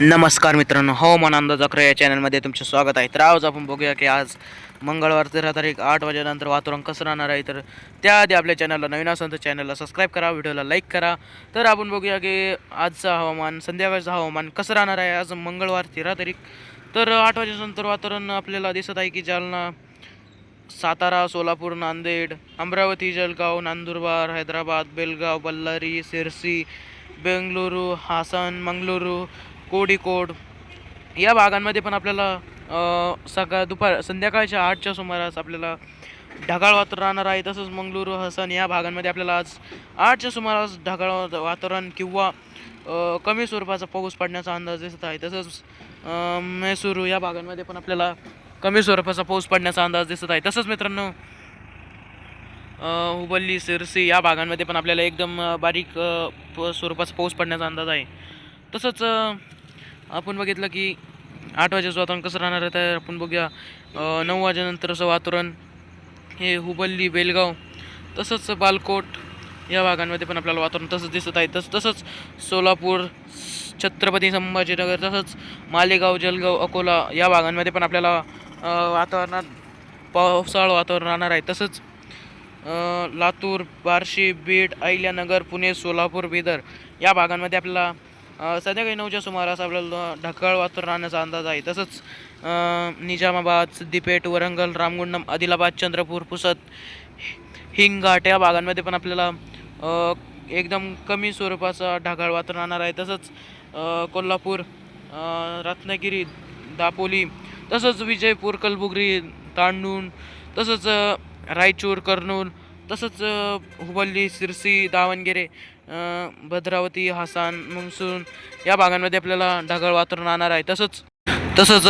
नमस्कार मित्रांनो हवामान अंदाज अकरा या चॅनलमध्ये तुमचे स्वागत आहे. तर आज आपण बघूया की आज मंगळवार तेरा तारीख आठ वाजेनंतर वातावरण कसं राहणार आहे. तर त्याआधी आपल्या चॅनलला नवीन असेल तर चॅनलला सबस्क्राईब करा व्हिडिओला लाईक करा. तर आपण बघूया की आजचं हवामान संध्याकाळचं हवामान कसं राहणार आहे आज मंगळवार तेरा तारीख. तर आठ वाजेनंतर वातावरण आपल्याला दिसत आहे की जालना सातारा सोलापूर नांदेड अमरावती जळगाव नंदुरबार हैदराबाद बेलगाव बल्लारी सिरसी बेंगलुरू हासन मंगळुरू कोडिकोड. या भागांमध्ये पण आपल्याला सकाळ दुपार संध्याकाळच्या आठच्या सुमारास आपल्याला ढगाळ वातावरण राहणार आहे. तसंच मंगळुरू हसन या भागांमध्ये आपल्याला आज आठच्या सुमारास ढगाळ वातावरण किंवा कमी स्वरूपाचा पाऊस पडण्याचा अंदाज दिसत आहे. तसंच मैसूर या भागांमध्ये पण आपल्याला कमी स्वरूपाचा पाऊस पडण्याचा अंदाज दिसत आहे. तसंच मित्रांनो हुबल्ली सिरसी या भागांमध्ये पण आपल्याला एकदम बारीक प- स्वरूपाचा पाऊस पडण्याचा अंदाज आहे. तसंच आपण बघितलं की आठ वाजेचं वातावरण कसं राहणार आहे तर आपण बघूया नऊ नऊ वाजेनंतरचं वातावरण हे हुबल्ली बेलगाव तसंच बालकोट या भागांमध्ये पण आपल्याला वातावरण तसंच दिसत आहे. तस तसंच सोलापूर छत्रपती संभाजीनगर तसंच मालेगाव जलगाव अकोला या भागांमध्ये पण आपल्याला वातावरणात पावसाळ वातावरण राहणार आहे. तसंच लातूर बार्शी बीड अहिल्यानगर पुणे सोलापूर बिदर या भागांमध्ये आपल्याला संध्याकाळी नऊच्या सुमारास आपल्याला ढगाळ वातावरण राहण्याचा अंदाज आहे. तसंच निजामाबाद सिद्दीपेठ वरंगल रामगुंडम आदिलाबाद चंद्रपूर पुसद हिंगघाट या भागांमध्ये पण आपल्याला एकदम कमी स्वरूपाचा ढगाळ वातावरण राहणार आहे. तसंच कोल्हापूर रत्नागिरी दापोली तसंच विजयपूर कलबुगरी तांडून तसंच रायचूर कर्नूल तसंच हुबल्ली सिरसी दावणगेरे भद्रावती हासान मुंगसून या भागांमध्ये आपल्याला ढगाळ वातावरण राहणार आहे. तसंच तसंच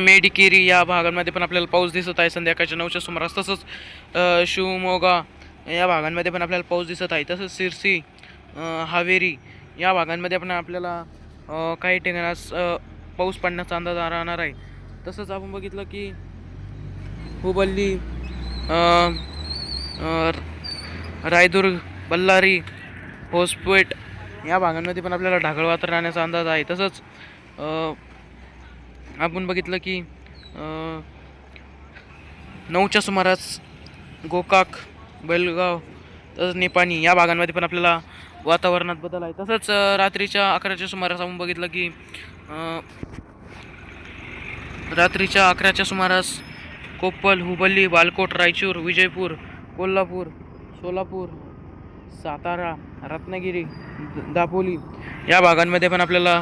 मेडिकेरी या भागांमध्ये पण आपल्याला पाऊस दिसत आहे. संध्याकाळच्या नऊच्या सुमारास तसंच शिवमोगा या भागांमध्ये पण आपल्याला पाऊस दिसत आहे. तसंच सिरसी हावेरी या भागांमध्ये पण आपल्याला काही ठिकाणास पाऊस पडण्याचा अंदाज राहणार आहे. तसंच आपण बघितलं की हुबल्ली रायदुर्ग बल्लारी होसपेट या भागांमध्ये पण आपल्याला ढाकळ वातावरण राहण्याचा अंदाज आहे. तसंच आपण बघितलं की नऊच्या सुमारास गोकाक बेलगाव तसंच निपाणी या भागांमध्ये पण आपल्याला वातावरणात बदल आहे. तसंच रात्रीच्या अकराच्या सुमारास आपण बघितलं की रात्रीच्या अकराच्या सुमारास कोप्पल हुबल्ली बालकोट रायचूर विजयपूर कोल्हापूर सोलापूर सातारा रत्नागिरी दापोली या भागांमध्ये पण आपल्याला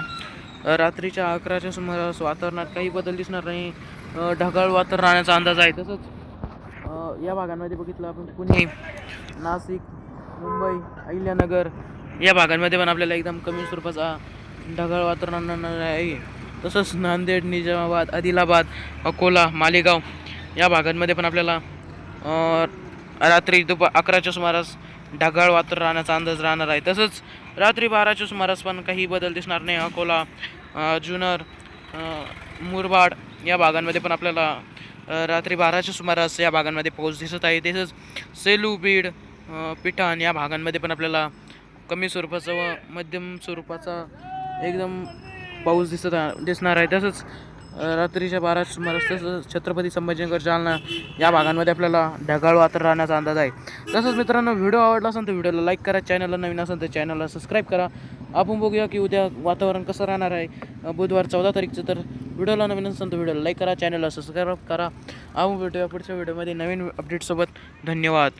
रात्रीच्या अकराच्या सुमारास वातावरणात काही बदल दिसणार नाही. ढगाळ वातावरण राहण्याचा अंदाज आहे. तसंच या भागांमध्ये बघितलं आपण पुणे नाशिक मुंबई अहिल्यानगर या भागांमध्ये पण आपल्याला एकदम कमी स्वरूपाचा ढगाळ वातावरण राहणार आहे. तसंच नांदेड निजामाबाद आदिलाबाद अकोला मालेगाव या भागांमध्ये पण आपल्याला रात्री दुपार अकराच्या सुमारास ढगाळ वातावरण राहण्याचा अंदाज राहणार आहे. तसंच रात्री बाराच्या सुमारास पण काही बदल दिसणार नाही. अकोला जुनर मुरबाड या भागांमध्ये पण आपल्याला रात्री बाराच्या सुमारास या भागांमध्ये पाऊस दिसत आहे. तसंच सेलू बीड पिठाण या भागांमध्ये पण आपल्याला कमी स्वरूपाचा व मध्यम स्वरूपाचा एकदम पाऊस दिसत आहे- दिसणार आहे. तसंच रात्रीच्या बारा सुमारास तसंच छत्रपती संभाजीनगर जालना या भागांमध्ये आपल्याला ढगाळ वातावरण राहण्याचा अंदाज आहे. तसंच मित्रांनो व्हिडिओ आवडला असेल तर व्हिडिओला लाईक करा चॅनलला नवीन असेल तर चॅनलला सबस्क्राईब करा. आपण बघूया की उद्या वातावरण कसं राहणार आहे. बुधवार चौदा तारीखचं तर व्हिडिओला नवीन असेल तर व्हिडिओला लाईक करा चॅनलला सबस्क्राईब करा. आपण भेटूया पुढच्या व्हिडिओमध्ये नवीन अपडेटसोबत धन्यवाद.